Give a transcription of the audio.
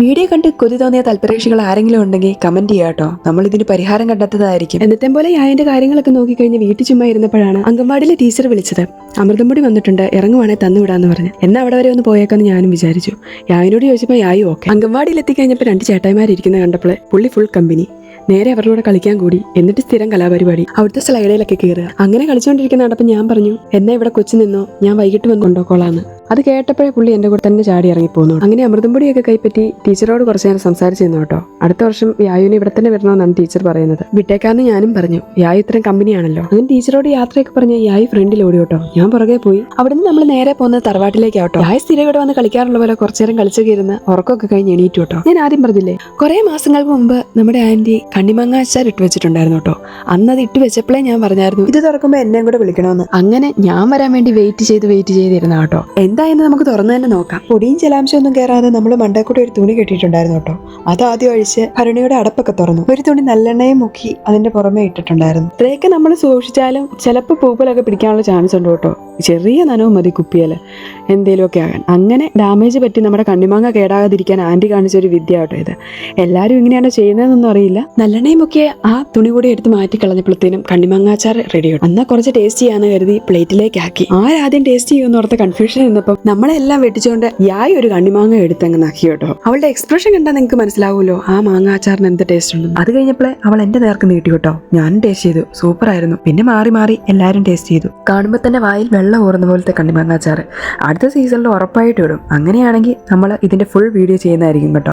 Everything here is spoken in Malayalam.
വീഡിയോ കണ്ട് കൊതി തോന്നിയ താല്പര്യക്ഷികൾ ആരെങ്കിലും ഉണ്ടെങ്കിൽ കമന്റ് ചെയ്യാട്ടോ നമ്മൾ ഇതിന് പരിഹാരം കണ്ടെത്തതായിരിക്കും എന്നത്തെ പോലെ യായന്റെ കാര്യങ്ങളൊക്കെ നോക്കിക്കഴിഞ്ഞ് വീട്ടിൽ ചുമ്മാ ഇരുന്നപ്പോഴാണ് അംഗൻവാടിയിലെ ടീച്ചർ വിളിച്ചത്. അമൃതം അമൃതംപൊടി വന്നിട്ടുണ്ട് ഇറങ്ങുവാണെങ്കിൽ തന്നുവിടാന്ന് പറഞ്ഞു. എന്നാ അവിടെ വരെ ഒന്ന് പോയേക്കാന്ന് ഞാനും വിചാരിച്ചു. യായനോട് ചോദിച്ചപ്പോൾ യായി ഓക്കെ അംഗൻവാടിയിൽ എത്തിക്കഴിഞ്ഞപ്പോൾ രണ്ട് ചേട്ടായിമാരിക്കുന്ന കണ്ടപ്പോൾ പുള്ളി ഫുൾ കമ്പനി നേരെ അവരുടെ കൂടെ കളിക്കാൻ കൂടി എന്നിട്ട് സ്ഥിരം കലാപരിപാടി. അവിടുത്തെ സ്ലൈഡിലൊക്കെ കയറുക അങ്ങനെ കളിച്ചുകൊണ്ടിരിക്കുന്ന കണ്ടപ്പോൾ ഞാൻ പറഞ്ഞു എന്നാ ഇവിടെ കൊച്ചു നിന്നോ? ഞാൻ വൈകിട്ട് വന്ന് കൊണ്ടുപോക്കോളാന്ന് അത് കേട്ടപ്പോഴേ പുള്ളി എന്റെ കൂടെ തന്നെ ചാടി ഇറങ്ങി പോന്നു അങ്ങനെ അമൃതംപൊടിയൊക്കെ കൈപ്പറ്റി ടീച്ചറോട് കുറച്ച് നേരം സംസാരിച്ചിരുന്നു കേട്ടോ. അടുത്ത വർഷം വ്യായുവിന് ഇവിടെ തന്നെ വരണമെന്നാണ് ടീച്ചർ പറയുന്നത്. വിട്ടേക്കാന്ന് ഞാനും പറഞ്ഞു. യായു ഇത്രയും കമ്പനിയാണല്ലോ. അങ്ങനെ ടീച്ചറോട് യാത്രയൊക്കെ പറഞ്ഞ് യായു ഫ്രണ്ടിൽ ഓടി കേട്ടോ. ഞാൻ പുറകെ പോയി. അവിടുന്ന് നമ്മൾ നേരെ പോകുന്നത് തറവാട്ടിലേക്കാട്ടോ യായ സ്ഥിരം ഇവിടെ വന്ന് കളിക്കാറുള്ള പോലെ കുറച്ചു നേരം കളിച്ചൊക്കെ ഇരുന്ന് ഉറക്കമൊക്കെ കഴിഞ്ഞ് എണീറ്റു കേട്ടോ. ഞാൻ ആദ്യം പറഞ്ഞില്ലേ കുറേ മാസങ്ങൾക്ക് മുമ്പ് നമ്മുടെ ആന്റി കണ്ണിമങ്ങ അച്ചാർ ഇട്ട് വെച്ചിട്ടുണ്ടായിരുന്നു കേട്ടോ. അന്ന് അത് ഇട്ട് വെച്ചപ്പോഴേ ഞാൻ പറഞ്ഞായിരുന്നു ഇത് തുറക്കുമ്പോൾ എന്നെ കൂടെ വിളിക്കണമെന്ന്. അങ്ങനെ ഞാൻ വരാൻ വേണ്ടി വെയിറ്റ് ചെയ്ത് വെയിറ്റ് ചെയ്തിരുന്ന കേട്ടോ. എന്തായെന്ന് നമുക്ക് തുറന്നു തന്നെ നോക്കാം. പൊടിയും ജലാംശം ഒന്നും കയറാതെ നമ്മൾ മണ്ടക്കൂടെ ഒരു തുണി കെട്ടിയിട്ടുണ്ടായിരുന്നു കേട്ടോ. അത് ആദ്യം ഒഴിച്ച് ഭരണിയുടെ അടപ്പൊക്കെ തുറന്നു. ഒരു തുണി നല്ലെണ്ണയും മുക്കി അതിന്റെ പുറമെ ഇട്ടിട്ടുണ്ടായിരുന്നു. ഇത്രയൊക്കെ നമ്മൾ സൂക്ഷിച്ചാലും ചിലപ്പോൾ പൂപ്പലൊക്കെ പിടിക്കാനുള്ള ചാൻസ് ഉണ്ട് കേട്ടോ. ചെറിയ നനവും മതി കുപ്പിയിൽ എന്തേലുമൊക്കെ ആകാൻ. അങ്ങനെ ഡാമേജ് പറ്റി നമ്മുടെ കണ്ണിമാങ്ങ കേടാകാതിരിക്കാൻ ആന്റി കാണിച്ച ഒരു വിദ്യ ആട്ടോ ഇത്. എല്ലാവരും ഇങ്ങനെയാണ് ചെയ്യുന്നതെന്നൊന്നും അറിയില്ല. നല്ലെണ്ണയും ഒക്കെ ആ തുണി കൂടി എടുത്ത് മാറ്റി കളഞ്ഞപ്പോഴത്തേനും കണ്ണിമാങ്ങാച്ചാർ റെഡി അന്നാ കുറച്ച് ടേസ്റ്റ് ചെയ്യാന്ന് കരുതി പ്ലേറ്റിലേക്ക് ആക്കി. ആരാദ്യം ടേസ്റ്റ് ചെയ്യുമെന്ന് ഓർത്ത കൺഫ്യൂഷൻ നിന്നപ്പം നമ്മളെല്ലാം വെട്ടിച്ചുകൊണ്ട് യായി ഒരു കണ്ണിമാങ്ങ എടുത്തങ്ങ് നാക്കി കേട്ടോ. അവളുടെ എക്സ്പ്രഷൻ കണ്ടാൽ നിങ്ങൾക്ക് മനസ്സിലാവുമല്ലോ. ആ മാങ്ങ അച്ചാറിന് എന്ത് ടേസ്റ്റ് ഉണ്ടെന്ന്. അത് കഴിഞ്ഞപ്പോഴേ അവൾ എന്റെ നേർക്ക് നീട്ടി കേട്ടോ. ഞാനും ടേസ്റ്റ് ചെയ്തു. സൂപ്പർ ആയിരുന്നു പിന്നെ മാറി മാറി എല്ലാവരും ടേസ്റ്റ് ചെയ്തു. കാണുമ്പോൾ തന്നെ വായിൽ വെള്ളം ഊറുന്ന പോലത്തെ കണ്ണിമാങ്ങാച്ചാറ്. അടുത്ത സീസണിൽ ഉറപ്പായിട്ട് ഇടും. അങ്ങനെയാണെങ്കിൽ നമ്മൾ ഇതിന്റെ ഫുൾ വീഡിയോ ചെയ്യുന്നതായിരിക്കും കേട്ടോ.